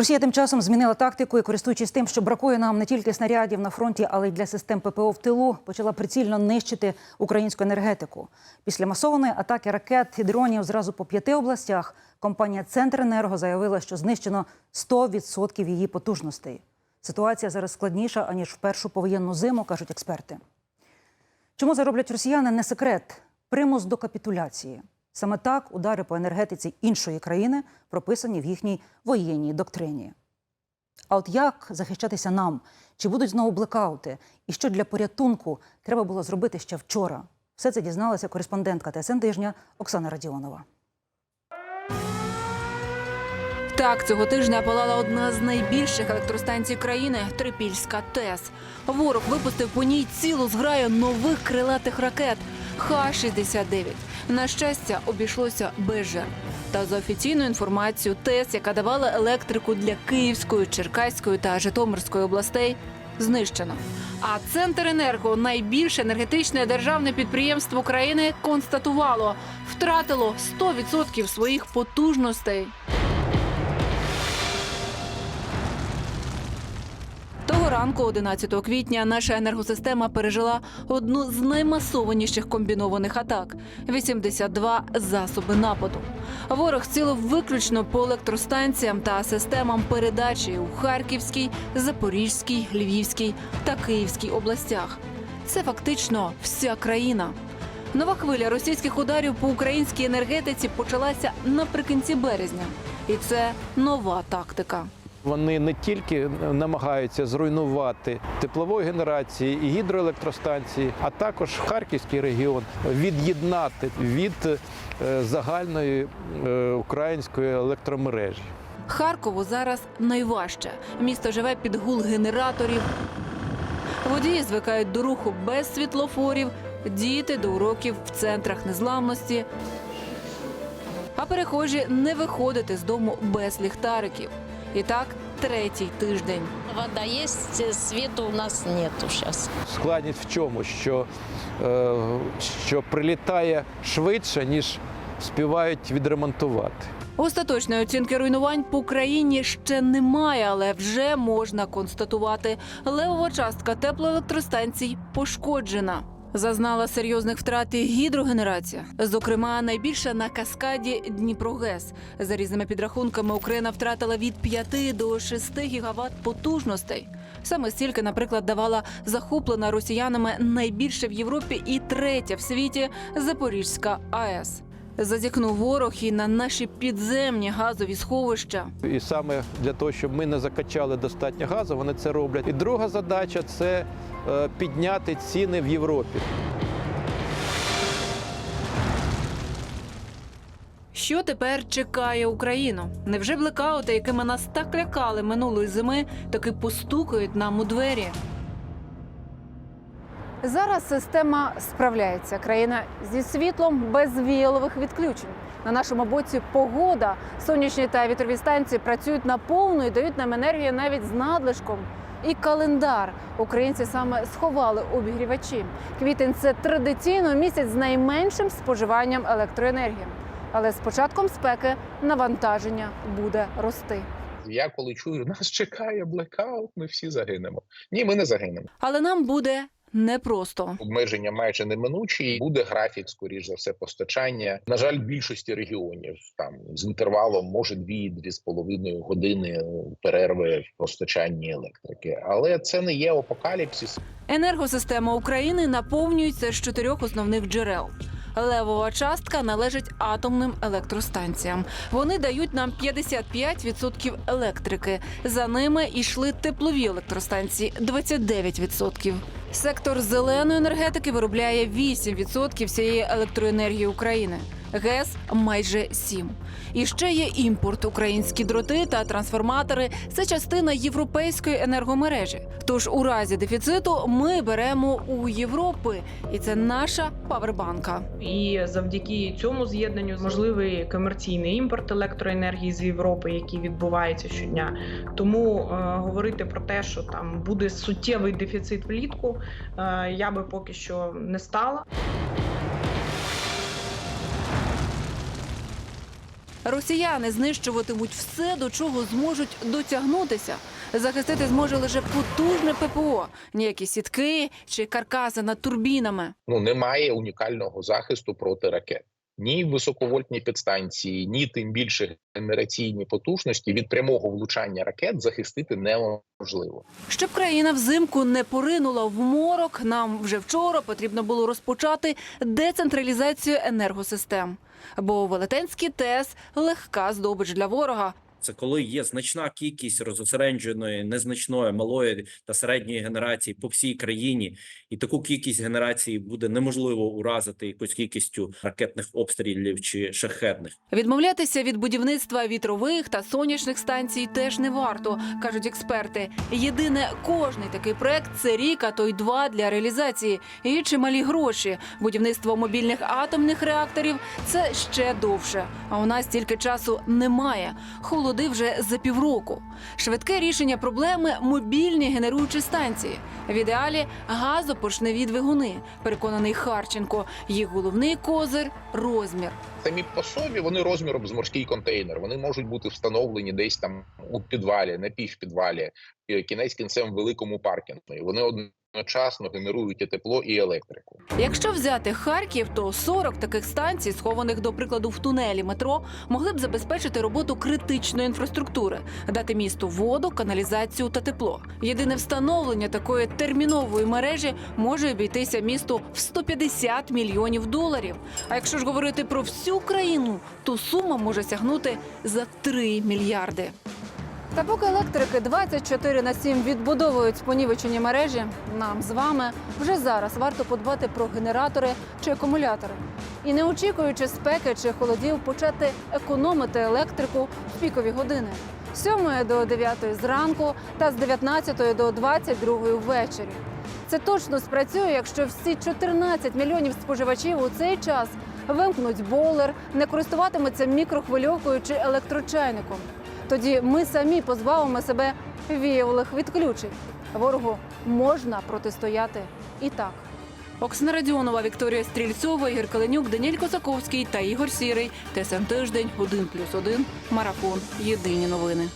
Росія тим часом змінила тактику і, користуючись тим, що бракує нам не тільки снарядів на фронті, але й для систем ППО в тилу, почала прицільно нищити українську енергетику. Після масованої атаки ракет і дронів зразу по п'яти областях компанія Центренерго заявила, що знищено 100% її потужностей. Ситуація зараз складніша аніж в першу повоєнну зиму, кажуть експерти. Чому зароблять росіяни не секрет? Примус до капітуляції. Саме так удари по енергетиці іншої країни прописані в їхній воєнній доктрині. А от як захищатися нам? Чи будуть знову блекаути? І що для порятунку треба було зробити ще вчора? Все це дізналася кореспондентка ТСН тижня Оксана Радіонова. Так, цього тижня палала одна з найбільших електростанцій країни Трипільська ТЕС. Ворог випустив по ній цілу зграю нових крилатих ракет Х-69. На щастя, обійшлося без жертв. Та за офіційною інформацією, ТЕС, яка давала електрику для Київської, Черкаської та Житомирської областей, знищено. А центр енерго найбільше енергетичне державне підприємство України констатувало, втратило 100% своїх потужностей. Ранку, 11 квітня, наша енергосистема пережила одну з наймасованіших комбінованих атак 82 засоби нападу. Ворог цілив виключно по електростанціям та системам передачі у Харківській, Запорізькій, Львівській та Київській областях. Це фактично вся країна. Нова хвиля російських ударів по українській енергетиці почалася наприкінці березня, і це нова тактика. Вони не тільки намагаються зруйнувати теплової генерації і гідроелектростанції, а також Харківський регіон від'єднати від е, загальної е, української електромережі. Харкову зараз найважче. Місто живе під гул генераторів. Водії звикають до руху без світлофорів, діти до уроків в центрах незламності. А перехожі не виходити з дому без ліхтариків. І так третій тиждень. Вода есть, света у нас нету сейчас. Складність в чому? Що, е, що прилітає швидше, ніж співають відремонтувати. Остаточної оцінки руйнувань по країні ще немає, але вже можна констатувати. Левова частка теплоелектростанцій пошкоджена. Зазнала серйозних втрат і гідрогенерація. Зокрема, найбільша на каскаді Дніпрогес. За різними підрахунками, Україна втратила від 5 до 6 гігават потужностей. Саме стільки, наприклад, давала захоплена росіянами найбільше в Європі і третя в світі Запорізька АЕС. Зазіхнув ворог і на наші підземні газові сховища. І саме для того, щоб ми не закачали достатньо газу, вони це роблять. І друга задача це е, підняти ціни в Європі. Що тепер чекає Україну? Невже блекаути, якими нас так лякали минулої зими, таки постукають нам у двері? Зараз система справляється. Країна зі світлом без віялових відключень. На нашому боці погода. Сонячні та вітрові станції працюють наповну і дають нам енергію навіть з надлишком. І календар українці саме сховали обігрівачі. Квітень це традиційно місяць з найменшим споживанням електроенергії. Але з початком спеки навантаження буде рости. Я коли чую, нас чекає блекаут, ми всі загинемо. Ні, ми не загинемо. Але нам буде непросто. Обмеження майже неминучі. Буде графік, скоріш за все, постачання. На жаль, в більшості регіонів там з інтервалом може дві-дві з половиною години перерви в постачанні електрики. Але це не є апокаліпсис. Енергосистема України наповнюється з чотирьох основних джерел. Левова частка належить атомним електростанціям. Вони дають нам 55% електрики. За ними йшли теплові електростанції 29%. Сектор зеленої енергетики виробляє 8% всієї електроенергії України. ГЕС майже 7%. І ще є імпорт. Українські дроти та трансформатори це частина європейської енергомережі. Тож у разі дефіциту ми беремо у Європи, і це наша павербанка. І завдяки цьому з'єднанню можливий комерційний імпорт електроенергії з Європи, який відбувається щодня. Тому е, говорити про те, що там буде суттєвий дефіцит влітку, е, я би поки що не стала. Росіяни знищуватимуть все, до чого зможуть дотягнутися. Захистити зможе лише потужне ППО, ніякі сітки чи каркаси над турбінами. Ну немає унікального захисту проти ракет. Ні високовольтні підстанції, ні тим більше генераційні потужності від прямого влучання ракет захистити неможливо. Щоб країна взимку не поринула в морок, нам вже вчора потрібно було розпочати децентралізацію енергосистем. Бо велетенський ТЕС – легка здобич для ворога. Це коли є значна кількість розосередженої, незначної, малої та середньої генерації по всій країні, і таку кількість генерації буде неможливо уразити якоюсь кількістю ракетних обстрілів чи шахетних. Відмовлятися від будівництва вітрових та сонячних станцій теж не варто, кажуть експерти. Єдине, кожний такий проект це рік, а то й два для реалізації. І чималі гроші. Будівництво мобільних атомних реакторів це ще довше. А у нас стільки часу немає. Холоди вже за півроку. Швидке рішення проблеми мобільні генеруючі станції. В ідеалі газопоршневі двигуни. Переконаний Харченко. Їх головний козир розмір. Самі по собі вони розміром з морський контейнер. Вони можуть бути встановлені десь там у підвалі, на півпідвалі, е, кінець кінцем в великому паркінгу. Вони одночасно генерують і тепло і електрику. Якщо взяти Харків, то 40 таких станцій, схованих до прикладу в тунелі метро, могли б забезпечити роботу критичної інфраструктури, дати місту воду, каналізацію та тепло. Єдине встановлення такої термінової мережі може обійтися місту в 150 мільйонів доларів. А якщо ж говорити про всю країну, то сума може сягнути за 3 мільярди. Та поки електрики 24 на 7 відбудовують понівечені мережі, нам з вами вже зараз варто подбати про генератори чи акумулятори. І не очікуючи спеки чи холодів, почати економити електрику в пікові години. З 7 до 9 зранку та з 19 до 22 ввечері. Це точно спрацює, якщо всі 14 мільйонів споживачів у цей час вимкнуть бойлер, не користуватимуться мікрохвильовкою чи електрочайником. Тоді ми самі позбавимо себе віялих відключень. Ворогу можна протистояти і так. Оксана Радіонова, Вікторія Стрільцова, Ігор Каленюк, Даніель Косаковський та Ігор Сірий. ТСН тиждень 1+,1. Марафон. Єдині новини.